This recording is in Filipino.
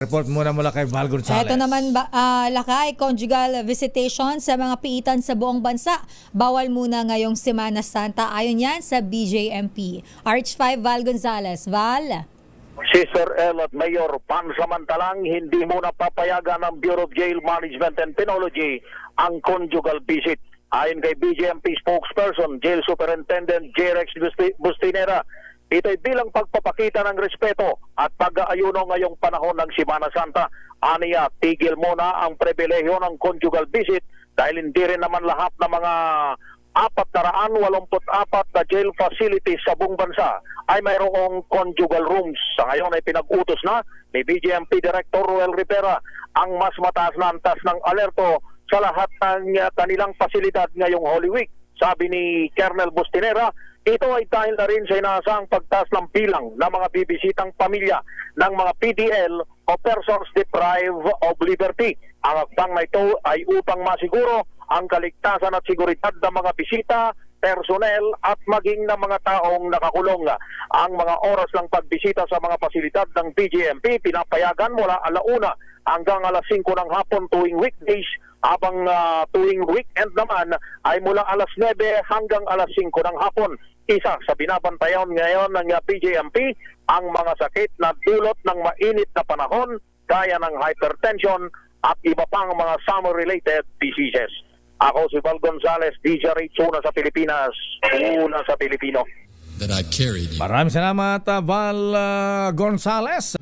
Report muna mula kay Val Gonzales. Ito naman, ba, ah, Lakay, conjugal visitation sa mga piitan sa buong bansa. Bawal muna ngayong Semana Santa. Ayon yan sa BJMP. Arch 5, Val Gonzales. Val? Si Sir El at Mayor pansamantalang hindi muna papayagan ng Bureau of Jail Management and Penology ang conjugal visit. Ayon kay BJMP spokesperson, Jail Superintendent J. Rex Busti- Bustinera, ito'y bilang pagpapakita ng respeto at pag-aayuno ngayong panahon ng Simana Santa. Aniya, tigil muna ang pribilehyo ng conjugal visit dahil hindi rin naman lahat ng mga apat na jail facilities sa buong bansa ay mayroong conjugal rooms. Sa ngayon ay pinag-utos na ni BGMP Director Ruel Rivera ang mas mataas na antas ng alerto sa lahat ng kanilang pasilidad ngayong Holy Week. Sabi ni Colonel Bustinera, ito ay dahil na rin sa inaasang pagtaas ng bilang ng mga bibisitang pamilya ng mga PDL o persons deprived of liberty. Ang akbang na ito ay upang masiguro ang kaligtasan at seguridad ng mga bisita, personnel at maging ng mga taong nakakulong. Ang mga oras ng pagbisita sa mga pasilidad ng BGMP pinapayagan mula alauna hanggang alas 5 ng hapon tuwing weekdays habang ah, tuwing weekend naman ay mula alas 9 hanggang alas 5 ng hapon. Isa sa binabantayan ngayon ng ah, BJMP ang mga sakit na dulot ng mainit na panahon gaya ng hypertension at iba pang mga summer-related diseases. Ako si Val Gonzales, DJ Rich, una sa Pilipinas, una sa Pilipino. that I've carried you. Maraming salamat, ah, Val ah, Gonzales.